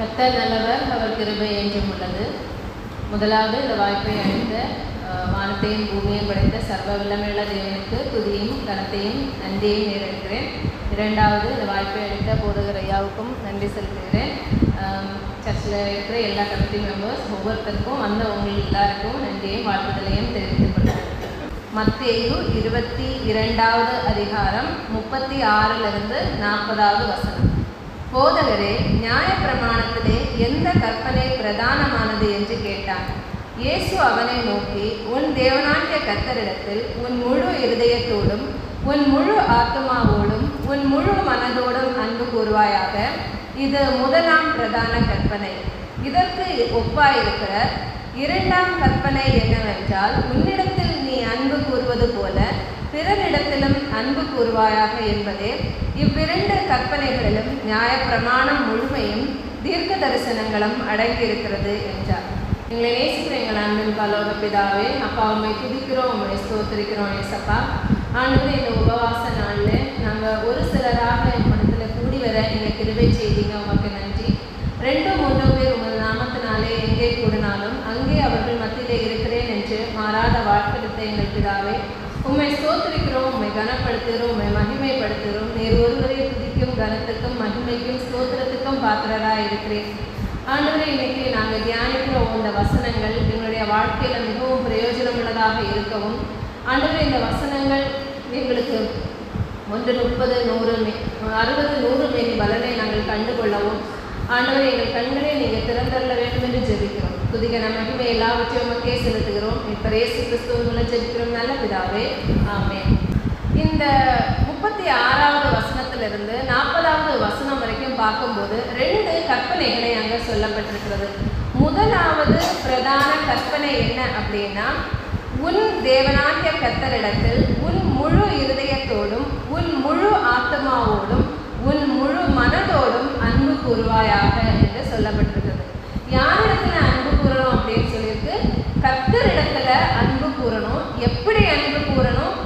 கத்தர் நல்லவர் அவர் கிருபை என்றும் உள்ளது. முதலாவது இந்த வாய்ப்பை அளித்த வானத்தையும் பூமியையும் படைத்த சர்வ வல்லமையுள்ள தேவனுக்கு துதியும் கனத்தையும் நன்றியையும் நேரிடுகிறேன் இரண்டாவது இந்த வாய்ப்பை அளித்த போதகர் ஐயாவுக்கும் நன்றி செலுத்துகிறேன். சர்ச்சில் இருக்கிற எல்லா கமிட்டி மெம்பர்ஸ் ஒவ்வொருத்தருக்கும் அந்த உங்களுக்கு எல்லாருக்கும் நன்றியையும் வாழ்த்துதலையும் தெரிவித்துக் கொள்கிறேன். மத்தேயு இருபத்தி இரண்டாவது அதிகாரம் முப்பத்தி ஆறிலிருந்து நாற்பதாவது வசனம். போதகரே நியாய பிரமாணத்திலே எந்த கற்பனை பிரதானமானது என்று கேட்டான் இயேசு அவனை நோக்கி உன் தேவனாகிய கத்தரிடத்தில் உன் முழு இருதயத்தோடும் உன் முழு ஆத்மாவோடும் உன் முழு மனதோடும் அன்பு கூறுவாயாக இது முதலாம் பிரதான கற்பனை. இதற்கு ஒப்பாயிருக்கிற இரண்டாம் கற்பனை என்னவென்றால் உன்னிடத்தில் நீ அன்பு கூறுவது போல பிறனிடத்திலும் அன்பு கூறுவாயாக என்பதே இவ்விரண்டு கற்பனைகளிலும் நியாயப்பிரமாணம் முழுமையும் தீர்க்க தரிசனங்களும் அடங்கியிருக்கிறது என்றார். எங்களை நேசிக்கிற எங்கள் அன்பின் பலோக பிதாவே அப்பா உண்மை துதிக்கிறோம் உண்மை ஸ்தோத்திரிக்கிறோம் ஏசப்பா. ஆண்டு இந்த உபவாச நாளில் நாங்கள் ஒரு சிலராக என் மனத்தில் கூடி வர நீங்கள் கிருவை செய்தீங்க. உமக்கு நன்றி. ரெண்டு மூன்று கனப்படுத்துகிறோம் உம்மை மகிமைப்படுத்துகிறோம். நீர் ஒருவரை துதிக்கும் கனத்துக்கும் மகிமைக்கும் ஸ்தோத்திரத்துக்கும் பாத்திரராக இருக்கிறேன். ஆண்டவரை இன்னைக்கு நாங்கள் தியானிக்கிற இந்த வசனங்கள் எங்களுடைய வாழ்க்கையில் மிகவும் பிரயோஜனமுள்ளதாக இருக்கவும் ஆண்டவரை இந்த வசனங்கள் எங்களுக்கு ஒன்று முப்பது நூறு மே அறுபது நூறு மேனி பலனை நாங்கள் கண்டுகொள்ளவும் ஆண்டவர் எங்கள் கண்களை நீங்கள் திறந்தள்ள வேண்டும் என்று ஜெபிக்கிறோம். துதிக மகிமை எல்லாவற்றையும் உமக்கே செலுத்துகிறோம். இப்போ ரேசு கிறிஸ்துவங்களை ஜெபிக்கிறோம். நல்ல பிதாவே ஆமே இந்த முப்பத்தி ஆறாவது வசனத்திலிருந்து நாற்பதாவது வசனம் வரைக்கும் பார்க்கும்போது ரெண்டு கற்பனைகளை அங்கே சொல்லப்பட்டிருக்கிறது. முதலாவது பிரதான கற்பனை என்ன அப்படின்னா உன் தேவனாகிய கத்தரிடத்தில் உன் முழு இருதயத்தோடும் உன் முழு ஆத்மாவோடும் உன் முழு மனதோடும் அன்பு கூறுவாயாக என்று சொல்லப்பட்டிருக்கிறது யாரிடத்துல அன்பு கூறணும் அப்படின்னு சொல்லியிருக்கு கர்த்தரிடத்துல அன்பு கூறணும் எப்படி அன்பு கூறணும்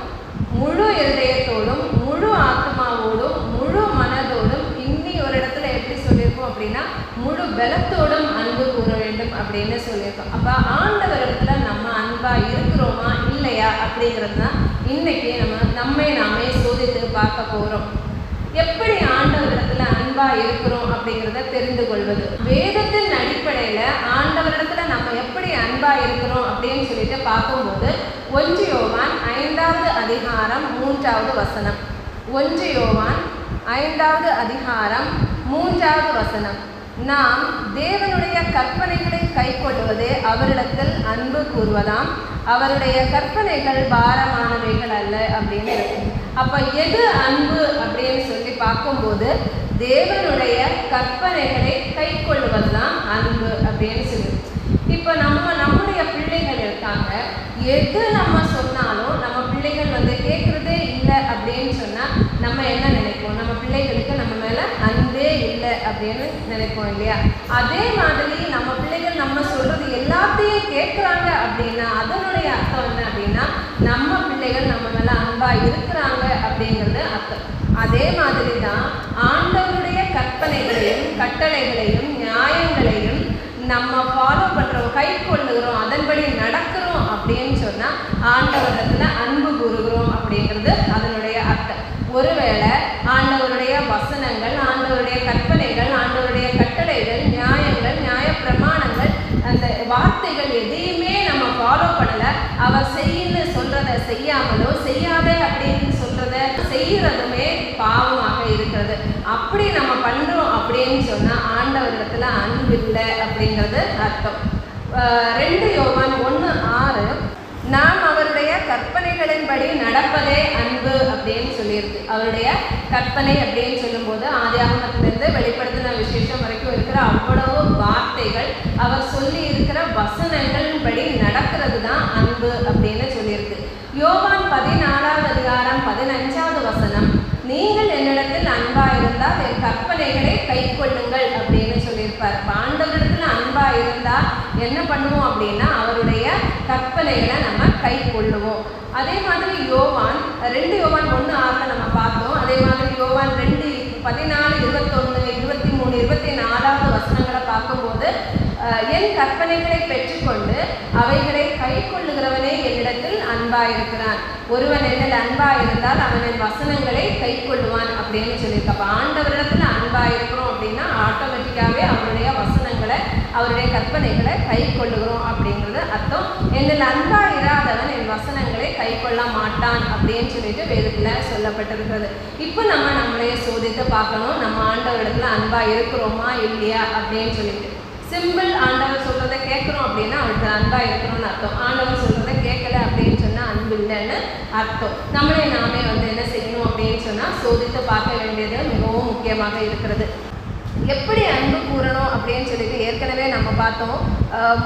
முழு இருதயத்தோடும் முழு ஆத்மாவோடும் முழு மனதோடும் இன்னி ஒரு இடத்துல எப்படி சொல்லியிருக்கோம் அப்படின்னா முழு பலத்தோடும் அன்பு கூற வேண்டும் அப்படின்னு சொல்லியிருக்கோம் அப்போ ஆண்டவரிடத்துல நம்ம அன்பா இருக்கிறோமா இல்லையா அப்படிங்கிறது தான் இன்னைக்கு நம்ம நம்மை நாமே சோதித்து பார்க்க போகிறோம் எப்படி ஆண்டவரிடத்துல அன்பா இருக்கிறோம் அப்படிங்கிறத தெரிந்து கொள்வது. வேதத்தின் அடிப்படையில ஆண்டவரிடத்துல நம்ம எப்படி அன்பா இருக்கிறோம் அப்படின்னு சொல்லிட்டு பார்க்கும்போது ஒன்று யோவான் ஐந்தாவது அதிகாரம் மூன்றாவது வசனம். ஒன்று யோவான் ஐந்தாவது அதிகாரம் மூன்றாவது வசனம். நாம் தேவனுடைய கற்பனைகளை கைக்கொள்வதே அவரிடத்தில் அன்பு கூறுவதாம். அவருடைய கற்பனைகள் பாரமானவைகள் அல்ல அப்படின்னு இருக்கும். அப்ப எது அன்பு அப்படின்னு சொல்லி பார்க்கும்போது தேவனுடைய கற்பனைகளை கைக்கொள்வது தான் அன்பு அப்படின்னு சொல்லி. இப்போ நம்ம நம்முடைய பிள்ளைகள் இருக்காங்க. எது நம்ம சொன்னாலும் நம்ம பிள்ளைகள் வந்து கேட்குறதே இல்லை அப்படின்னு சொன்னால் நம்ம என்ன நினைப்போம் நம்ம பிள்ளைகளுக்கு நம்ம மேலே அன்பே இல்லை அப்படின்னு நினைப்போம் இல்லையா? அதே மாதிரி நம்ம பிள்ளைகள் நம்ம சொல்றது எல்லாத்தையும் கேட்குறாங்க அப்படின்னா அதனுடைய அர்த்தம் என்ன அப்படின்னா நம்ம பிள்ளைகள் நம்ம மேல அன்பா இருக்கிறாங்க அப்படிங்கிறது அர்த்தம். அதே மாதிரி தான் ஆண்டவருடைய கற்பனைகளையும் கட்டளைகளையும் நியாயங்களையும் நம்ம ஃபாலோ பண்ணுறோம் கை கொள்ளுகிறோம் அதன்படி நடக்கிறோம் அப்படின்னு சொன்னால் ஆண்டவர்கள் அன்பு கூறுகிறோம் அப்படிங்கிறது அதனுடைய அர்த்தம் ஒருவேளை ஆண்டவருடைய வசனங்கள் ஆண்டவருடைய கற்பனைகள் ஆண்டவருடைய கட்டளைகள் நியாயங்கள் நியாய பிரமாணங்கள் அந்த வார்த்தைகள் எதையுமே நம்ம ஃபாலோ பண்ணல அவர் செய்யுன்னு சொல்றத செய்யாமலோ செய்யாத அப்படின்னு சொல்றத செய்யறதுமே பாவமாக இருக்கிறது. அப்படி நம்ம பண்றோம் அப்படின்னு சொன்னா ஆண்டவரிடத்துல அன்பு இல்லை அப்படிங்கிறது அர்த்தம். ரெண்டு யோவான் ஒன்று ஆறு நாம் அவருடைய கற்பனைகளின்படி நடப்பதே அன்பு அப்படின்னு சொல்லியிருக்கு. அவருடைய கற்பனை அப்படின்னு சொல்லும்போது ஆதியாகமத்திலிருந்து வெளிப்படுத்தின விசேஷம் வரைக்கும் இருக்கிற அவ்வளவு வார்த்தைகள் அவர் சொல்லி இருக்கிற வசனங்களின்படி நடக்கிறது. அன்பு அப்படின்னு சொல்லியிருக்கு. யோவான் பதினாறாவது அதிகாரம் பதினஞ்சாவது வசனம் நீங்கள் என்னிடத்தில் அன்பா இருந்தால் என் கற்பனைகளை கை கொள்ளுங்கள் அப்படின்னு சொல்லியிருப்பார். இப்ப அன்பா இருந்தா என்ன பண்ணுவோம் அப்படின்னா அவருடைய கற்பனைகளை நம்ம கை கொள்ளுவோம் அதே மாதிரி யோவான் ரெண்டு யோவான் ஒன்று ஆக நம்ம பார்த்தோம். அதே மாதிரி யோவான் ரெண்டு பதினாலு இருபத்தொன்று இருபத்தி மூணு இருபத்தி நாலாவது வசனங்களை பார்க்கும்போது என் கற்பனைகளை பெற்றுக்கொண்டு அவைகளை கை கொள்ளுகிறவனே என்னிடத்தில் அன்பாயிருக்கிறான். ஒருவன் என்னில் அன்பாயிருந்தால் அவன் என் வசனங்களை கை கொள்ளுவான் அப்படின்னு சொல்லியிருக்கு. அப்போ ஆண்டவரிடத்துல அன்பாயிருக்கிறோம் அப்படின்னா ஆட்டோமேட்டிக்காகவே அவருடைய வசனங்களை அவருடைய கற்பனைகளை கை கொள்ளுகிறோம் அப்படிங்கிறது அர்த்தம். என்னில் அன்பா இராதவன் என் வசனங்களை கை கொள்ள மாட்டான் அப்படின்னு சொல்லிட்டு வேதத்தில் சொல்லப்பட்டிருக்கிறது. இப்போ நம்ம நம்மளைய சோதித்து பார்க்கணும். நம்ம ஆண்டவரிடத்தில் அன்பா இருக்கிறோமா இல்லையா அப்படின்னு சொல்லிட்டு. சிம்பிள் ஆண்டவர் சொல்றதை கேட்குறோம் அப்படின்னா அவருக்கு அன்பா இருக்கணும்னு அர்த்தம். ஆண்டவர் சொல்றதை கேட்கல அப்படின்னு சொன்னா அன்பு இல்லைன்னு அர்த்தம். நம்மளே நாமே வந்து என்ன செய்யணும் அப்படின்னு சொன்னா சோதித்து பார்க்க வேண்டியது மிகவும் முக்கியமாக இருக்கிறது. எப்படி அன்பு கூறணும் அப்படின்னு சொல்லிட்டு ஏற்கனவே நம்ம பார்த்தோம்.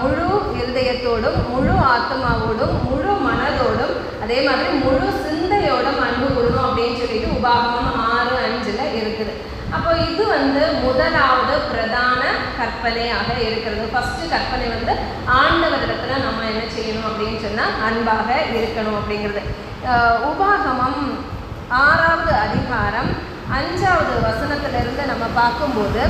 முழு இருதயத்தோடும் முழு ஆத்மாவோடும் முழு மனதோடும் அதே மாதிரி முழு சிந்தையோடும் அன்பு கூறணும் அப்படின்னு சொல்லிட்டு உபாகம் ஆறு அஞ்சுல இருக்குது அப்போ இது வந்து முதலாவது பிரதான கற்பனையாக இருக்கிறது. ஃபஸ்ட்டு கற்பனை வந்து ஆண்டவரிடத்தில் நம்ம என்ன செய்யணும் அப்படின்னு சொன்னால் அன்பாக இருக்கணும் அப்படிங்கிறது. உபாகமம் ஆறாவது அதிகாரம் அஞ்சாவது வசனத்திலிருந்து நம்ம பார்க்கும்போது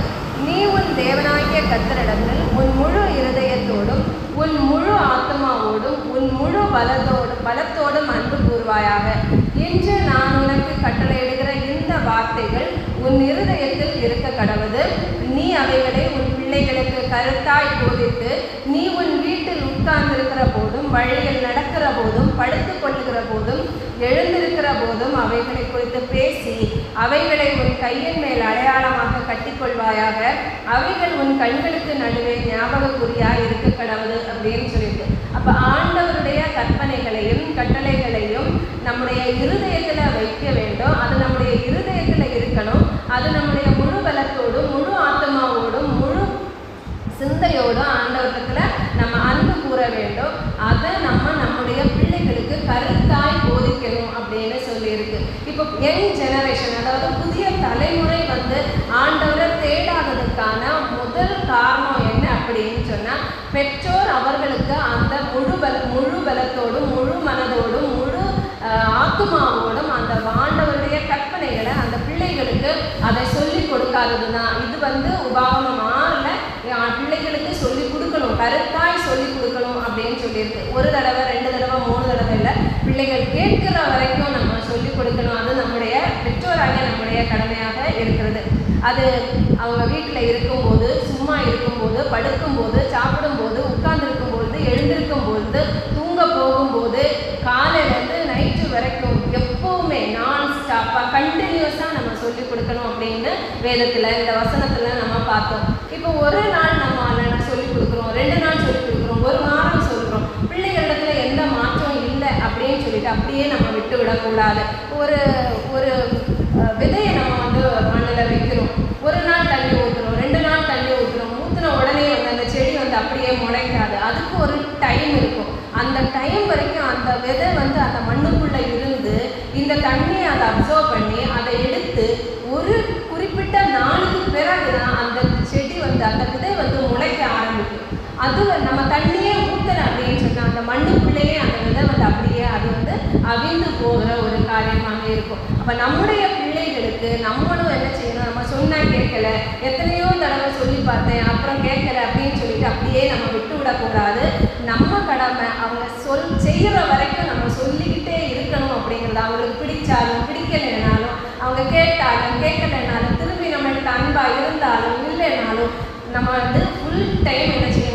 நீ உன் தேவனாகிய கத்தரிடத்தில் உன் முழு இருதயத்தோடும் உன் முழு ஆத்மாவோடும் உன் முழு பலத்தோடு பலத்தோடும் அன்பு கூறுவாயாக. இன்று நான் உனக்கு கட்டளையிடுகிற இந்த வார்த்தைகள் உன் இருதயத்தில் இருக்க கடவுது நீ அவைகளை உன் பிள்ளைகளுக்கு கருத்தாய் போதித்து நீ உன் வீட்டில் உட்கார்ந்திருக்கிற போதும் வழியில் நடக்கிற போதும் படுத்துக் கொள்ளுகிற போதும் எழுந்திருக்கிற போதும் அவைகளை குறித்து பேசி அவைகளை உன் கையின் மேல் அடையாளமாக கட்டிக்கொள்வாயாக அவைகள் உன் கண்களுக்கு நடுவே ஞாபக குறியாய் இருக்க கடவுது அப்படின்னு சொல்லிட்டு. அப்ப ஆண்டவருடைய கற்பனைகளையும் கட்டளைகளையும் நம்முடைய இருதயத்தில் வைக்க வேண்டும். அது நம்முடைய அது நம்முடைய முழு பலத்தோடும் முழு ஆத்மாவோடும் முழு சிந்தையோடும் ஆண்டவரத்துல நம்ம அன்பு கூற வேண்டும். அதை நம்ம நம்முடைய பிள்ளைகளுக்கு கருத்தாய் போதிக்கணும் அப்படின்னு சொல்லியிருக்கு. இப்போ யங் ஜெனரேஷன் அதாவது புதிய தலைமுறை வந்து ஆண்டவரை தேடாததுக்கான முதல் காரணம் என்ன அப்படின்னு சொன்னா பெற்றோர் அவர்களுக்கு அந்த முழு பல முழு பலத்தோடும் முழு மனதோடும் முழு ஆத்மாவோடும் ஆத்துமாவோடும் அந்த ஆண்டவருடைய கற்பனைகளை அந்த பிள்ளைகளுக்கு அதை சொல்லி தான் இது வந்து உபாகமம் இல்லை பிள்ளைகளுக்கு சொல்லி கொடுக்கணும் கருத்தாய் சொல்லி கொடுக்கணும் அப்படின்னு சொல்லியிருக்கு. ஒரு தடவை ரெண்டு தடவை மூணு தடவை இல்லை பிள்ளைகள் கேட்கிற வரைக்கும் நம்ம சொல்லி கொடுக்கணும். அது நம்முடைய பெற்றோராக நம்முடைய கடமையாக இருக்கிறது. அது அவங்க வீட்டில் இருக்கும்போது சும்மா இருக்கும்போது படுக்கும்போது சாப்பிடும்போது உட்கார்ந்துருக்கும் பொழுது எழுந்திருக்கும் பொழுது தூங்க போகும்போது காலையிலேருந்து நைட்டு வரைக்கும் எப்போவுமே நான் ஸ்டாப்பாக கண்டினியூஸாக சொல்லிக் சொல்லி கொடுக்கணும் அப்படின்னு வேதத்தில் இந்த வசனத்தில் நம்ம பார்த்தோம். இப்போ ஒரு நாள் நம்ம அண்ணனை சொல்லி கொடுக்குறோம் ரெண்டு நாள் சொல்லி கொடுக்குறோம் ஒரு மாதம் சொல்கிறோம் பிள்ளைகளிடத்துல எந்த மாற்றம் இல்லை அப்படின்னு சொல்லிட்டு அப்படியே நம்ம விட்டு விடக்கூடாது ஒரு ஒரு அஹ், விதையை நம்ம வந்து மண்ணில் வைக்கிறோம் ஒரு நாள் தண்ணி ஊற்றுறோம் ரெண்டு நாள் தண்ணி ஊற்றுறோம் ஊற்றின உடனே வந்து அந்த செடி வந்து அப்படியே முளைக்காது அதுக்கு ஒரு டைம் இருக்கும் அந்த டைம் வரைக்கும் அந்த விதை வந்து அந்த மண்ணுக்குள்ளே இருந்து இந்த தண்ணியை அதை அப்சர்வ் பண்ணி அதை எடுத்து ஒரு குறிப்பிட்ட நாளுக்கு பிறகு தான் அந்த செடி வந்து அந்த விதை வந்து முளைக்க ஆரம்பிக்கும் அது நம்ம தண்ணியே ஊற்றல அப்படின்னு சொன்னா அந்த மண்ணுக்குள்ளேயே வந்து அப்படியே அது வந்து அவிழ்ந்து போகிற ஒரு காரியமாக இருக்கும். அப்போ நம்முடைய பிள்ளைகளுக்கு நம்மளும் என்ன செய்யணும்? நம்ம சொன்னா கேட்கல. எத்தனையோ தடவை சொல்லி பார்த்தேன். அப்புறம் கேட்கல அப்படின்னு சொல்லிட்டு அப்படியே நம்ம விட்டு விடக்கூடாது நம்ம கடமை அவங்க சொல் செய்கிற வரைக்கும் நம்ம சொல்லிக்கிட்டே இருக்கணும் அப்படிங்கிறது அவங்களுக்கு பிடிச்சாலும் பிடிக்கலைனாலும் அவங்க கேட்டாலும் கேட்கலைனாலும் திரும்பி நம்மளுக்கு அன்பாக இருந்தாலும் இல்லைனாலும் நம்ம வந்து ஃபுல் டைம் என்ன செய்யணும்?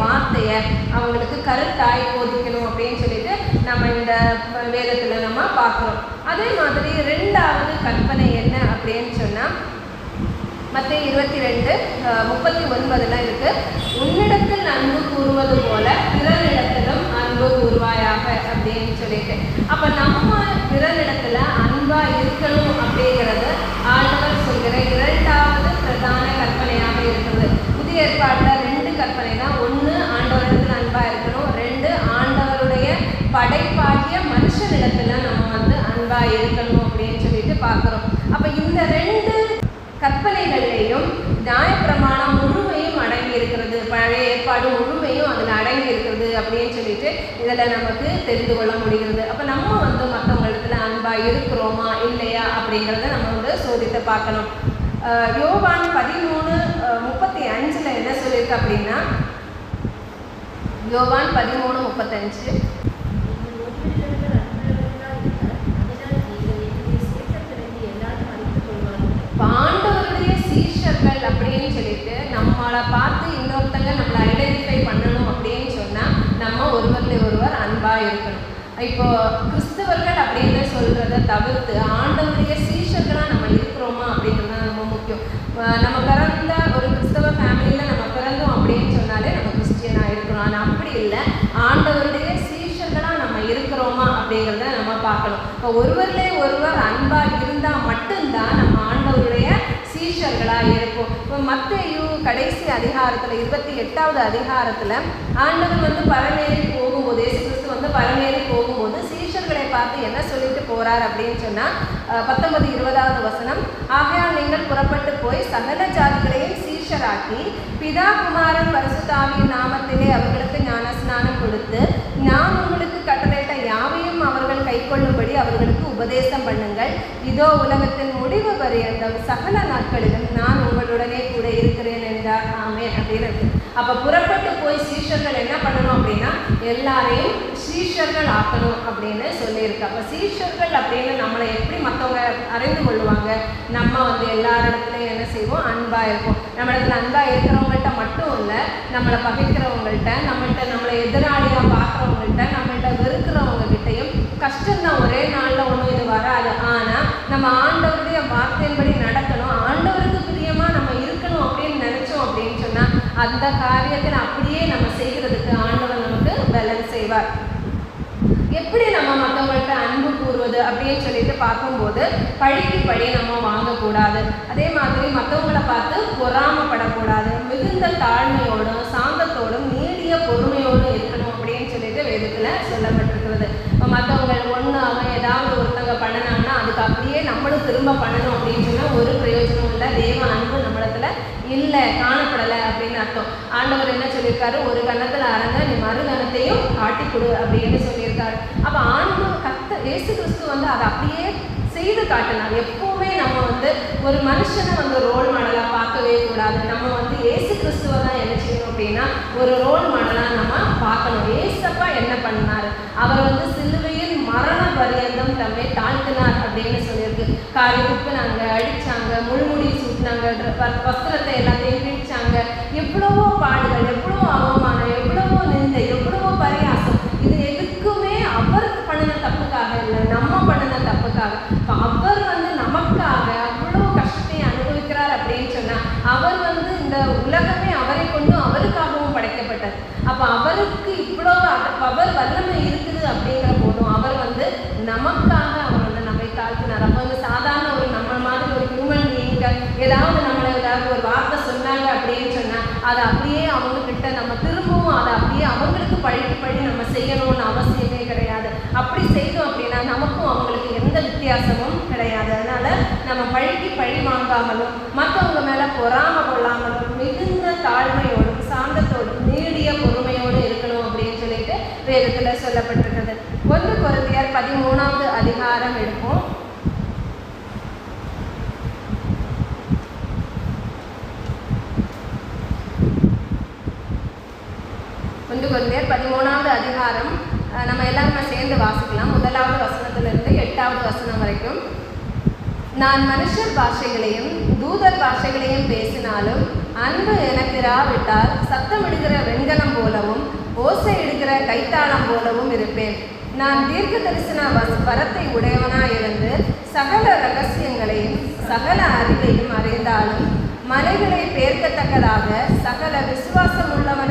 வார்த்தையை அவங்களுக்கு கருத்தாய் போதிக்கணும் அப்படின்னு சொல்லிட்டு நம்ம இந்த வேதத்தில் நம்ம பார்க்குறோம். அதே மாதிரி ரெண்டாவது கற்பனை என்ன அப்படின்னு சொன்னால் மத்திய இருபத்தி ரெண்டு முப்பத்தி ஒன்பதுல இருக்கு. உன்னிடத்தில் அன்பு கூறுவது போல பிறரிடத்திலும் அன்பு கூறுவாயாக அப்படின்னு சொல்லிட்டு. அப்ப நம்ம பிறனிடத்துல அன்பா இருக்கணும் அப்படிங்கிறது ஆண்டவர் சொல்கிற இரண்டாவது பிரதான கற்பனையாக இருக்கிறது புதிய ஏற்பாடுல ரெண்டு கற்பனை தான் ஒன்று ஆண்டவரிடத்துல அன்பா இருக்கணும் ரெண்டு ஆண்டவருடைய படைப்பாகிய மனுஷனிடத்துல நம்ம வந்து அன்பா இருக்கணும் அப்படின்னு சொல்லிட்டு பார்க்குறோம். அப்ப இந்த ரெண்டு கற்பனைகள்லையும் நியாயப்பிரமாணம் முழுமையும் அடங்கி இருக்கிறது பழைய ஏற்பாடு முழுமையும் அதில் அடங்கி இருக்கிறது அப்படின்னு சொல்லிட்டு இதில் நமக்கு தெரிந்து கொள்ள முடிகிறது. அப்போ நம்ம வந்து மற்றவங்களிடத்துல அன்பா இருக்கிறோமா இல்லையா அப்படிங்கிறத நம்ம வந்து சோதித்து பார்க்கணும். யோவான் பதிமூணு முப்பத்தி அஞ்சில் என்ன சொல்லியிருக்கு அப்படின்னா யோவான் பதிமூணு முப்பத்தஞ்சு நீங்கள் ஒருவரிடத்தில் அன்புள்ளவர்களாக இருந்தால், அதனால் நீங்கள் என்னுடைய சீற்றத்திலிருந்து எல்லாரும் அறிந்து பாண்டவருடைய ஆண்டவருடைய சீஷர்கள் அப்படின்னு சொல்லிட்டு நம்மளை பார்த்து இன்னொருத்தங்க நம்மளை ஐடென்டிஃபை பண்ணணும் அப்படின்னு சொன்னால் நம்ம ஒருவரில் ஒருவர் அன்பாக இருக்கணும். இப்போ கிறிஸ்தவர்கள் அப்படின்னு சொல்கிறத தவிர்த்து ஆண்டவருடைய சீஷர்களாக நம்ம இருக்கிறோமா அப்படின்றது தான் ரொம்ப முக்கியம். நம்ம பிறந்த ஒரு கிறிஸ்தவ ஃபேமிலியில் நம்ம பிறந்தோம் அப்படின்னு சொன்னாலே நம்ம கிறிஸ்டியனாக இருக்கிறோம். ஆனால் அப்படி இல்லை. ஆண்டவருடைய சீஷர்களாக நம்ம இருக்கிறோமா அப்படிங்கிறத நம்ம பார்க்கணும். இப்போ ஒருவரிலே ஒருவர் அன்பாக இருந்தால் மட்டும்தான் நம்ம மனுஷர்களாக இருப்போம் இப்போ மத்தையு கடைசி அதிகாரத்துல இருபத்தி எட்டாவது அதிகாரத்துல ஆண்டவர் வந்து பரமேறி போகும்போது இயேசு கிறிஸ்து வந்து பரமேறி போகும்போது சீஷர்களை பார்த்து என்ன சொல்லிட்டு போறார் அப்படின்னு சொன்னா பத்தொன்பது இருபதாவது வசனம் ஆகையால் நீங்கள் புறப்பட்டு போய் சகல ஜாதிகளையும் சீஷராக்கி பிதா குமாரன் பரிசுத்தாவின் நாமத்திலே அவர்களுக்கு ஞானஸ்நானம் கொடுத்து நாம் கொள்ளும்படி அவர்களுக்கு உபதேசம் பண்ணுங்கள். இதோ உலகத்தின் முடிவு பரியந்தம் சகல நாட்களிலும் நான் உங்களுடனே கூட இருக்கிறேன் என்றார். ஆமே அப்படின்னு அப்போ அப்ப புறப்பட்டு போய் சீஷர்கள் என்ன பண்ணணும் அப்படின்னா எல்லாரையும் சீஷர்கள் ஆக்கணும் அப்படின்னு சொல்லியிருக்கு. அப்ப சீஷர்கள் அப்படின்னு நம்மளை எப்படி மற்றவங்க அறிந்து கொள்வாங்க? நம்ம வந்து எல்லா இடத்துலையும் என்ன செய்வோம்? அன்பா இருப்போம். நம்ம இடத்துல அன்பா இருக்கிறவங்கள்ட்ட மட்டும் இல்லை நம்மளை பகைக்கிறவங்கள்ட்ட நம்மள்கிட்ட நம்மளை எதிராளியாக பார்க்குறவங்கள்ட்ட நம்மள்ட்ட வெறுக்கிறவங்க கிட்டையும் கஷ்டம்தான் ஒரே நாள்ல ஒன்றும் இது வராது ஆனா நம்ம ஆண்டவருடைய வார்த்தையின்படி நடக்கணும் ஆண்டவருக்கு பிரியமா நம்ம இருக்கணும் அப்படின்னு நினைச்சோம் அப்படின்னு சொன்னா அந்த காரியத்தில் அப்படியே நம்ம செய்கிறதுக்கு ஆண்டவர் நமக்கு பலன் செய்வார். எப்படி நம்ம மற்றவங்கள்ட்ட அன்பு கூறுவது அப்படின்னு சொல்லிட்டு பார்க்கும்போது படிக்கு படி நம்ம வாங்கக்கூடாது. அதே மாதிரி மற்றவங்களை பார்த்து பொறாமப்படக்கூடாது. மிகுந்த தாழ்மையோடும் சாந்தத்தோடும் நீடிய பொறுமையோடும் இருக்கணும் அப்படின்னு சொல்லிட்டு வேதத்தில் சொல்லப்பட்டிருக்கிறது. இப்போ மற்றவங்க ஒன்று அவன் ஏதாவது ஒருத்தவங்க பண்ணினாங்கன்னா அதுக்கு அப்படியே நம்மளும் திரும்ப பண்ணணும் அப்படின்னு சொன்னால் ஒரு பிரயோஜனம் இல்லை. தேவ அன்பு நம்ம இல்லை காணப்படலை அப்படின்னு அர்த்தம். ஆண்டவர் என்ன சொல்லியிருக்காரு? ஒரு கன்னத்தில் அரங்க நீ மறு கணத்தையும் காட்டி கொடு அப்படின்னு சொல்லியிருக்காரு. அப்போ ஆண்டு கத்த இயேசு கிறிஸ்து வந்து அதை அப்படியே செய்து காட்டலாம் எப்பவுமே நம்ம வந்து ஒரு மனுஷனை வந்து ரோல் மாடலாக பார்க்கவே கூடாது. நம்ம வந்து இயேசு கிறிஸ்துவை தான் என்ன செய்யணும் அப்படின்னா ஒரு ரோல் மாடலாக நம்ம பார்க்கணும். ஏசப்பா என்ன பண்ணார்? அவர் வந்து சிலுவையில் மரண பரியந்தம் தம்மை தாழ்த்தினார் அப்படின்னு சொல்லியிருக்கு. காரி துப்புனாங்க அடித்தாங்க முள்முடி சூட்டினாங்க வஸ்திரத்தை எல்லாத்தையும் கிழிச்சாங்க எவ்வளவோ பாடுகள் எவ்வளவோ அவமானம் எவ்வளவோ நிந்தை எவ்வளவோ பரியாசம் இது எதுக்குமே அவர் பண்ணின தப்புக்காக இல்லை நம்ம பண்ணின தப்புக்காக. இப்போ அவர் வந்து நமக்காக அவ்வளோ கஷ்டத்தை அனுபவிக்கிறார் அப்படின்னு சொன்னா அவர் வந்து இந்த உலகமே அவரை கொண்டு அவருக்காகவும் படைக்கப்பட்டது. அப்போ அவருக்கு இவ்வளோ அவர் வல்லமை இருக்குது அப்படிங்கிற போதும் அவர் வந்து நமக்காக அவர் வந்து நம்மை தாழ்த்தினார் அப்போ வந்து சாதாரண ஒரு நம்ம மாதிரி ஒரு ஹியூமன் பீயிங்க ஏதாவது நம்மளை ஏதாவது ஒரு வார்த்தை சொன்னாங்க அப்படின்னு சொன்னால் அதை அப்படியே அவங்க கிட்ட நம்ம திரும்பவும் அதை அப்படியே அவங்களுக்கு பழிக்கு பழி நம்ம செய்யணும்னு அவசியமே கிடையாது. அப்படி செய்தோம் அப்படின்னா நமக்கும் அவங்களுக்கு எந்த வித்தியாசமும் கிடையாது. அதனால நம்ம பழிக்கு பழி வாங்காமலும் மற்றவங்க மேலே பொறாம கொள்ளாமலும் மிகுந்த தாழ்மை சாந்தத்தோடும் நீடிய பொறுமையோடு இருக்கணும் அப்படின்னு சொல்லிட்டு வேதத்துல சொல்லப்பட்டிருக்கிறது ஒன்று குழந்தையார் பதிமூணாவது அதிகாரம் எடுப்போம் ஒன்று பதிமூணாவது அதிகாரம். நம்ம எல்லாருமே சேர்ந்து வாசிக்கலாம். முதலாவது வசனத்திலிருந்து எட்டாவது வசனம் வரைக்கும். நான் மனுஷர் பாஷைகளையும் தூதர் பாஷைகளையும் பேசினாலும் அன்பு எனக்கு சத்தம் எடுக்கிற வெண்கலம் போலவும் ஓசை எடுக்கிற கைத்தாளம் போலவும் இருப்பேன். நான் தீர்க்க தரிசன வரத்தை உடையவனாயிருந்து சகல ரகசியங்களையும் சகல அறிவையும் அறிந்தாலும் மலைகளை பேர்க்கத்தக்கதாக சகல விசுவாசம் உள்ளவன்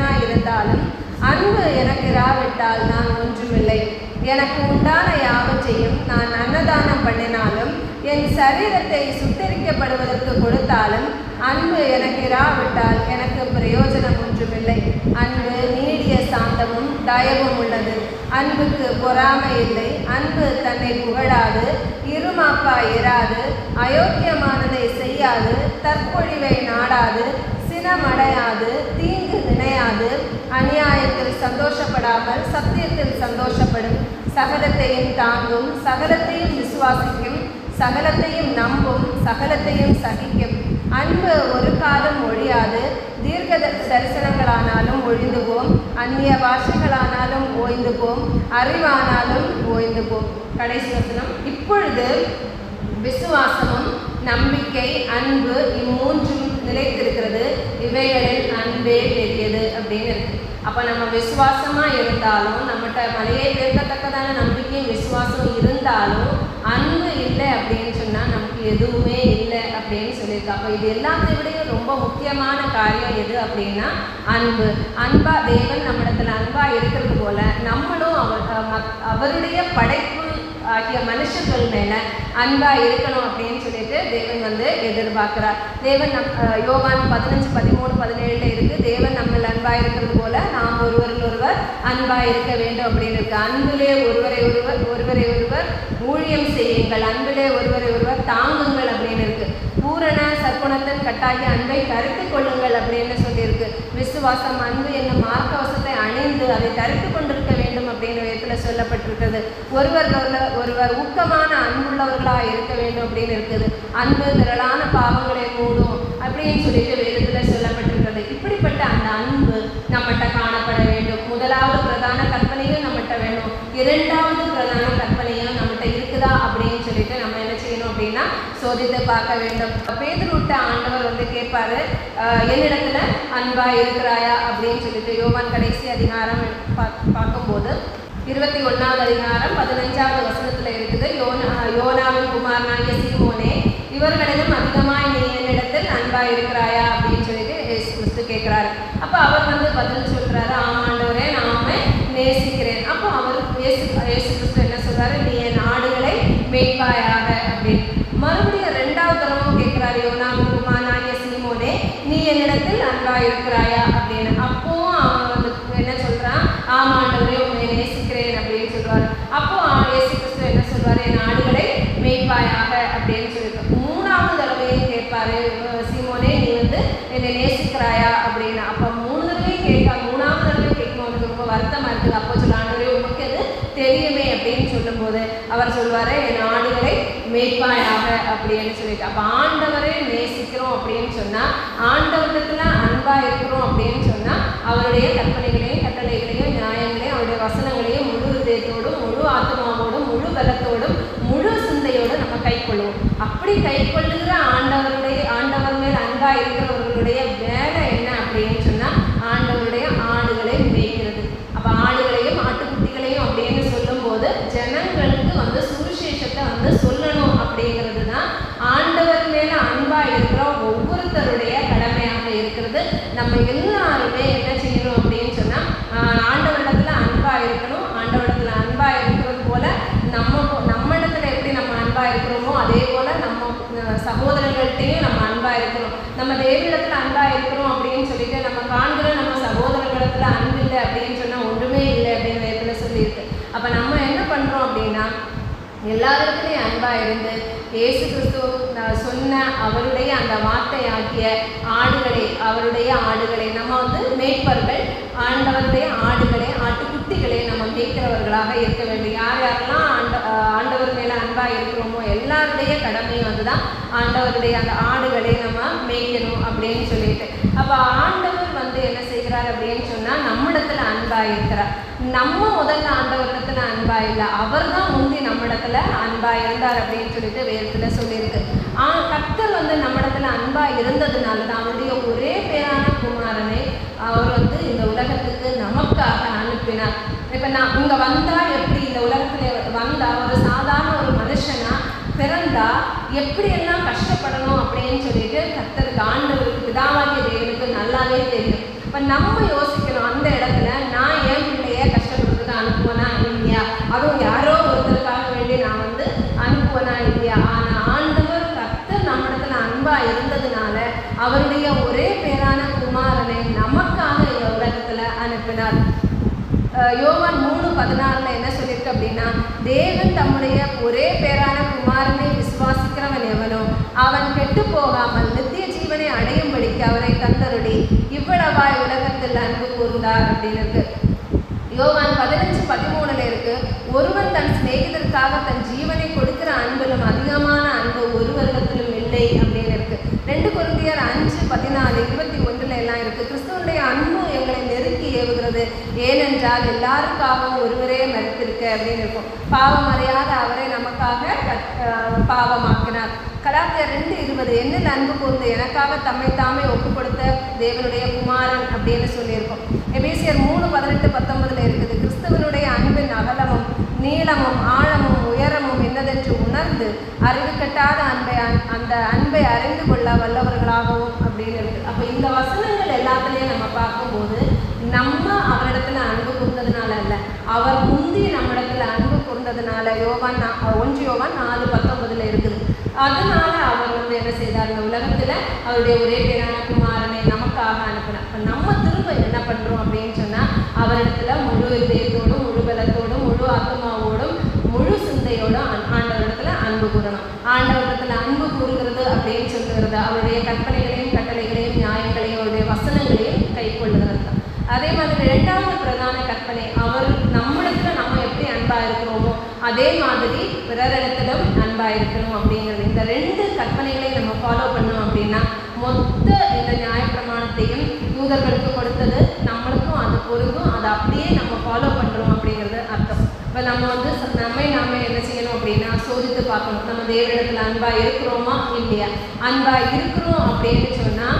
அன்பு எனக்கு இராவிட்டால் நான் ஒன்றுமில்லை. எனக்கு உண்டான யாவற்றையும் நான் அன்னதானம் பண்ணினாலும் என் சரீரத்தை சுத்தரிக்கப்படுவதற்கு கொடுத்தாலும் அன்பு எனக்கு இராவிட்டால் எனக்கு பிரயோஜனம் ஒன்றுமில்லை. அன்பு நீடிய சாந்தமும் தயவும் உள்ளது. அன்புக்கு பொறாமை இல்லை. அன்பு தன்னை புகழாது. இருமாப்பா இராது. அயோக்கியமானதை செய்யாது. தற்பொழிவை நாடாது. சினமடையாது. தீங்கு இணையாது. அநியாயத்தில் சந்தோஷப்படாமல் சத்தியத்தில் சந்தோஷப்படும். சகலத்தையும் தாங்கும் சகலத்தையும் விசுவாசிக்கும் சகலத்தையும் நம்பும் சகலத்தையும் சகிக்கும். அன்பு ஒரு காலம் ஒழியாது. தீர்க்க தரிசனங்களானாலும் ஒழிந்து போம் அந்நிய பாஷைகளானாலும் ஓய்ந்து போம் அறிவானாலும் ஓய்ந்து போம் கடைசி வசனம். இப்பொழுது விசுவாசமும் நம்பிக்கை அன்பு இம்மூன்றும் நிலைத்திருக்கிறது. இவைகளில் அன்பே பெரியது அப்படின்னு இருக்கு. அப்போ நம்ம விசுவாசமாக இருந்தாலும் நம்மகிட்ட மலையை பெருக்கத்தக்கதான நம்பிக்கையும் விசுவாசம் இருந்தாலும் அன்பு இல்லை அப்படின்னு சொன்னால் நமக்கு எதுவுமே இல்லை அப்படின்னு சொல்லியிருக்கு. அப்போ இது எல்லாத்தையும் விடையும் ரொம்ப முக்கியமான காரியம் எது அப்படின்னா அன்பு. அன்பா தேவன் நம்மிடத்தில் அன்பாக இருக்கிறது போல நம்மளும் அவர் அவருடைய படைப்பு ஆகிய மனுஷர்கள் மேலே அன்பா இருக்கணும் அப்படின்னு சொல்லிட்டு தேவன் வந்து எதிர்பார்க்கிறார். தேவன் நம் யோகான் பதினஞ்சு பதிமூணு பதினேழுல இருக்கு. தேவன் நம்ம அன்பா இருக்கிறது போல நாம் ஒருவரில் ஒருவர் அன்பா இருக்க வேண்டும் அப்படின்னு இருக்கு. அன்பிலே ஒருவரை ஒருவர் ஒருவரை ஒருவர் ஊழியம் செய்யுங்கள். அன்பிலே ஒருவரை ஒருவர் தாங்குங்கள் அப்படின்னு இருக்கு. பூரண சற்குணத்தின் கட்டாகி அன்பை கருத்து கொள்ளுங்கள் அப்படின்னு சொல்லியிருக்கு. விசுவாசம் அன்பு என்னும் மார்க்கவசத்தை அணிந்து அதை தரித்து கொண்டு சொல்லப்பட்டிருக்கிறது. ஒருவர் ஒருவர் ஒருவர் ஊக்கமான அன்புள்ளவர்களாக இருக்க வேண்டும் அப்படின்னு இருக்குது. அன்பு திரளான பாவங்களை மூடும் அப்படின்னு சொல்லிட்டு வேதத்தில் சொல்லப்பட்டிருக்கிறது. இப்படிப்பட்ட அந்த அன்பு நம்மகிட்ட காணப்பட வேண்டும். முதலாவது பிரதான கற்பனையும் நம்மகிட்ட வேணும். இரண்டாவது பிரதான கற்பனையும் நம்மகிட்ட இருக்குதா அப்படின்னு சொல்லிட்டு நம்ம என்ன செய்யணும் அப்படின்னா சோதித்து பார்க்க வேண்டும். பேதுருட்ட ஆண்டவர் வந்து கேட்பாரு "ஆஹ், என்னிடத்துல அன்பா இருக்கிறாயா? அப்படின்னு சொல்லிட்டு யோவான் கடைசி அதிகாரம் பா- பார்க்கும்போது இருபத்தி ஒன்றாவது அதிகாரம் பதினஞ்சாவது வசனத்தில் இருக்குது. யோனா யோனாவின் குமாரனாகிய சீமோனே இவர்களிடம் அதிகமாய் நீ என்னிடத்தில் அன்பா இருக்கிறாயா? அப்படின்னு சொல்லிட்டு இயேசு கிறிஸ்து கேட்கிறாரு. அப்போ அவர் வந்து பதில் சொல்கிறாரு ஆமாண்டவரே நாம நேசிக்கிறேன். அப்போ அவர் இயேசு கிறிஸ்து என்ன சொல்கிறாரு நீ என் ஆடுகளை மேய்ப்பாயா அப்படின்னு மறுபடியும் ரெண்டாவது தடவை கேட்கிறாரு யோனாவின் குமாரனாகிய சீமோனே நீ என்னிடத்தில் அன்பா இருக்கிறாயா அப்படின்னு அப்போ அவன் வந்து என்ன சொல்றான் ஆமாண்டவரே உன்னை நேசிக்கிறேன் அப்படின்னு சொல்றாரு அப்போ ஆ- இயேசு கிறிஸ்து என்ன சொல்றாரு என் ஆடுகளை மேய்ப்பாயாக அப்படின்னு சொல்லிட்டு மூணாவது தடவையும் கேட்பாரு அஹ் சீமோனே நீ வந்து என்னை நேசிக்கிறாயா அப்படின்னு அப்போ மூணு தடவையும் கேட்கா மூணாவது தடவை கேட்கும் அவனுக்கு ரொம்ப வருத்தமா இருக்குது அப்போ சொல்ல ஆண்டவரே உமக்கு அது தெரியுமே அப்படின்னு சொல்லும்போது அவர் சொல்வாரு என் ஆடுகளை மேய்ப்பாயாக அப்படின்னு சொல்லிட்டு அப்போ ஆண்டவரே நேசிக்கிறோம் அப்படின்னு சொன்னால் ஆண்டவரிடத்துல அன்பாக இருக்கிறோம் அப்படின்னு சொன்னால் அவருடைய கற்பனைகளையும் கட்டளைகளையும் நியாயங்களையும் அவருடைய வசனங்களையும் முழு இதயத்தோடும் முழு ஆத்மாவோடும் முழு பலத்தோடும் முழு சிந்தையோடு நம்ம கைக்கொள்வோம் அப்படி கைக்கொள்ளுகிற கொள்ளுகிற ஆண்டவருடைய ஆண்டவர் மேல் அன்பா இருக்கிறவர்களுடைய வேலை என்ன அப்படின்னு சொன்னா ஆண்டவருடைய ஆடுகளை மேய்க்கிறது அப்ப ஆடுகளையும் ஆட்டுக்குட்டிகளையும் அப்படின்னு சொல்லும்போது ஜனங்களுக்கு வந்து சுவிசேஷத்தை வந்து சொல்லணும் அப்படிங்கிறது தான் ஆண்டவர் மேல அன்பா இருக்கிற ஒவ்வொருத்தருடைய கடமையாக இருக்கிறது நம்ம எல்லாருமே என்ன செய்யணும் அப்படின்னு சொன்னா ஆஹ் ஆண்டவரிடத்துல அன்பா இருக்கணும் ஆண்டவரிடத்துல அன்பா இருக்கிறது போல நம்ம போ- நம்ம இடத்துல எப்படி நம்ம அன்பா இருக்கிறோமோ அதே போல நம்ம அஹ், சகோதரர்கள்ட்டையும் நம்ம அன்பா இருக்கிறோம் நம்ம தேவனிடத்துல அன்பா இருக்கிறோம் அப்படின்னு சொல்லிட்டு நம்ம காண்கிற நம்ம சகோதரர்களிடத்துல அன்பு இல்லை அப்படின்னு சொன்னா ஒன்றுமே இல்லை அப்படின்னு வேதத்துல சொல்லியிருக்கு. அப்ப நம்ம என்ன பண்றோம் அப்படின்னா எல்லாருக்குமே அன்பா இருந்து இயேசு கிறிஸ்து சொன்ன அவருடைய அந்த வார்த்தையாகிய ஆடுகளை அவருடைய ஆடுகளை நம்ம வந்து மேய்ப்பர்கள் ஆண்டவருடைய ஆடுகளை ஆட்டுக்குட்டிகளை ஜெயிக்கிறவர்களாக இருக்க வேண்டும். யார் யாரெல்லாம் ஆண்ட ஆண்டவர் மேல அன்பா இருக்கிறோமோ எல்லாருடைய கடமையும் அதுதான். ஆண்டவருடைய அந்த ஆடுகளை நம்ம மேய்க்கணும் அப்படின்னு சொல்லிட்டு. அப்ப ஆண்டவர் வந்து என்ன செய்கிறார் அப்படின்னு சொன்னா நம்மிடத்துல அன்பா இருக்கிறார். நம்ம முதல்ல ஆண்டவரிடத்துல அன்பா இல்லை அவர் தான் முந்தி நம்மிடத்துல அன்பா இருந்தார் அப்படின்னு சொல்லிட்டு வேதத்துல சொல்லியிருக்கு. ஆ கத்தர் வந்து நம்மிடத்துல அன்பா இருந்ததுனால தான் அவருடைய ஒரே பேரான குமாரனை அவர் வந்து இந்த உலகத்துக்கு நமக்காக அனுப்பினார். இப்போ நான் இங்கே வந்தா எப்படி இந்த உலகத்தில் வந்தா ஒரு சாதாரண ஒரு மனுஷனா பிறந்தா எப்படியெல்லாம் கஷ்டப்படணும் அப்படின்னு சொல்லிட்டு கத்தருக்கு ஆண்டவருக்கு பிதாவாகிய தேவனுக்கு நல்லாவே தெரியும். இப்போ நம்ம யோசிக்கணும் அந்த இடத்துல நான் என் பிள்ளைய கஷ்டப்படுறதுக்கு அனுப்புவனா இல்லையா? அதுவும் யாரோ ஒருத்தருக்காக வேண்டி நான் வந்து அனுப்புவனா இல்லையா? ஆனால் ஆண்டவர் கத்தர் நம்மிடத்துல அன்பா இருந்ததுனால அவருடைய ஒரே பேரான குமாரனை நமக்காக இந்த உலகத்துல அனுப்பினார் அஹ் யோவான் மூணு பதினாறுல என்ன சொல்லியிருக்கு அப்படின்னா தேவன் தம்முடைய ஒரே பேரான குமாரனை விசுவாசிக்கிறவன் எவனோ அவன் கெட்டு போகாமல் நித்திய ஜீவனை அடையும்படிக்கு அவரை தந்தருடி இவ்வளவாய் உலகத்தில் அன்பு கூர்ந்தார் அப்படின்னு இருக்கு. யோவான் பதினஞ்சு பதிமூணுல இருக்கு ஒருவன் தன் சிநேகிதருக்காக தன் ஜீவனை கொடுக்கிற அன்பிலும் அதிகமான அன்பு ஒருவரிடத்திலும் இல்லை அப்படின்னு இருக்கு ரெண்டு குருந்தியர் அஞ்சு பதினாலு இருபத்தி ஒன்றுல எல்லாம் இருக்கு கிறிஸ்துவனுடைய அன்பு எங்களை இருக்கிறது. ஏனென்றால் எல்லாருக்காகவும் ஒருவரே மறுத்திருக்க அப்படின்னு இருக்கும். பாவம் அறியாத அவரை நமக்காக கட்- பாவமாக்கினார். கலாத்தியர் ரெண்டு இருபது என்ன அன்பு கூர்ந்து எனக்காக தம்மை தாமே ஒப்பு கொடுத்த தேவனுடைய குமாரன்? அப்படின்னு சொல்லியிருக்கோம். எபேசியர் மூணு பதினெட்டு பத்தொன்பதுல இருக்குது. கிறிஸ்துவனுடைய அன்பின் அகலமும் நீளமும் ஆழமும் உயரமும் என்னதென்று உணர்ந்து அறிவு கட்டாத அன்பை அந்த அன்பை அறிந்து கொள்ள வல்லவர்களாகவும் அப்படின்னு இருக்கு. அப்போ இந்த வசனங்கள் எல்லாத்துலேயும் நம்ம பார்க்கும்போது நம்ம அவரிடத்துல அன்பு கூர்ந்ததுனால அல்ல அவர் முந்தி நம்மிடத்துல அன்பு கொண்டதுனால யோவான் ஒன்று யோவான் நாலு பத்தொன்பதுல இருக்குது. அதனால அவர் வந்து என்ன செய்தார்? இந்த உலகத்துல அவருடைய ஒரே பேரான குமாரனை நமக்காக அனுப்பினார். இப்போ நம்ம திரும்ப என்ன பண்றோம் அப்படின்னு சொன்னா அவரிடத்துல முழு இதயத்தோடும் முழு பலத்தோடும் முழு ஆத்மாவோடும் முழு சிந்தையோடும் ஆண்டவரிடத்துல அன்பு கூறணும். ஆண்டவரிடத்துல அன்பு கூறுகிறது அப்படின்னு சொல்லுகிறது அவருடைய கற்பனைகளையும் கட்டளைகளையும் நியாயங்களையும் அவருடைய வசனங்களையும் கை கொள்ளுகிறது தான் அதே மாதிரி இரண்டாவது அதே மாதிரி பிறரிடத்திலும் அன்பா இருக்கணும் அப்படிங்கிறது. இந்த ரெண்டு கற்பனைகளையும் நம்ம ஃபாலோ பண்ணோம் அப்படின்னா மொத்த இந்த நியாயப்பிரமாணத்தையும் யூதர்களுக்கு கொடுத்தது நம்மளுக்கும் அது பொருந்தும். அதை அப்படியே நம்ம ஃபாலோ பண்றோம் அப்படிங்கிறது அர்த்தம். இப்போ நம்ம வந்து நம்மை நாம என்ன செய்யணும் அப்படின்னா சோதித்து பார்க்கணும். நம்ம தேவனிடத்துல அன்பா இருக்கிறோமா இல்லையா? அன்பா இருக்கிறோம் அப்படின்னு சொன்னா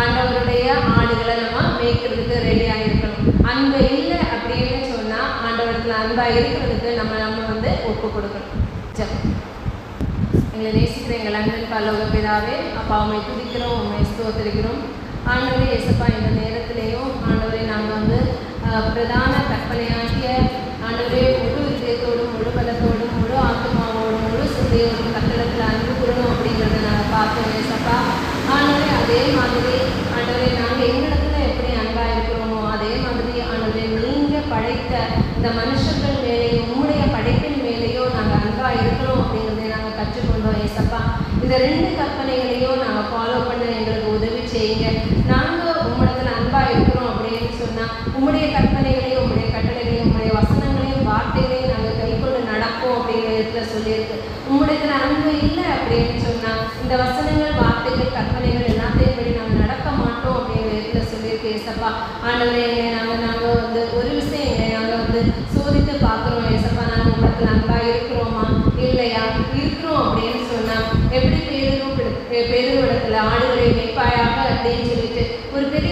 ஆண்டவருடைய ஆடுகளை நம்ம மேய்க்கிறதுக்கு ரெடியாக இருக்கணும். அன்பு இல்லை அப்படின்னு சொன்னா ஆண்டவரத்தில் அன்பா இருக்கிறதுக்கு நம்ம ஒப்பு கொடுக்கணும் எங்களை நேசிக்கிற எங்கள் அண்ணன் பல்லோக பிதாவே அப்பா உண்மை துதிக்கிறோம் உண்மை ஸ்தோத்திரிக்கிறோம். ஆண்டவரே இயேசப்பா இந்த நேரத்திலேயும் ஆண்டவரை நாங்கள் வந்து பிரதான கற்பனையாகிய ஆண்டவரே முழு இதயத்தோடும் முழு பலத்தோடும் முழு ஆத்மாவோடும் முழு சிந்தையோடும் கட்டடத்தில் அன்பு கூறணும் அப்படிங்கிறத நாங்கள் பார்த்தோம் இயேசப்பா ஆண்டவரே அதே மாதிரி ஆண்டவரே நாங்கள் எங்களிடத்துல எப்படி அன்பா இருக்கிறோமோ அதே மாதிரி ஆண்டவரே நீங்க படைத்த இந்த மனுஷர்கள் மேலேயும் உம்முடைய படைப்பின் மேலேயோ நாங்கள் அன்பா இருக்கணும் அப்படிங்கிறதை நாங்கள் கற்றுக்கொண்டோம் ஏசப்பா இந்த ரெண்டு கற்பனைகளையும் நாங்கள் ஃபாலோ பண்ண எங்களுக்கு உதவி செய்யுங்க நாங்கள் உம்மிடத்துல அன்பா இருக்கிறோம் அப்படின்னு சொன்னா உம்முடைய கற்பனைகளையும் உம்முடைய கட்டளைகளையும் உம்முடைய வசனங்களையும் வார்த்தைகளையும் நாங்கள் கைக்கொண்டு நடப்போம் அப்படிங்கிற இடத்துல சொல்லியிருக்கு உம்முடைய அன்பு இல்லை அப்படின்னு சொன்னா இந்த வசனங்கள் வார்த்தைகள் கற்பனைகள் எல்லாத்தையும் படி நாங்கள் நடக்க மாட்டோம் அப்படிங்கிற இடத்துல சொல்லியிருக்கு ஏசப்பா ஆண்டவரே எங்களை நாங்கள் நாங்கள் வந்து ஒரு விஷயம் எங்களை நாங்கள் வந்து சோதித்து பார்க்குறோம் ஏசப்பா நாங்கள் உங்களிடத்துல இருக்கிறோமா? இல்லையா? இருக்கிறோம் அப்படின்னு சொன்னா எப்படி பேரும் பெருவிடத்துல ஆடுகளை மேய்ப்பாயாக அப்படின்னு சொல்லிட்டு ஒரு பெரிய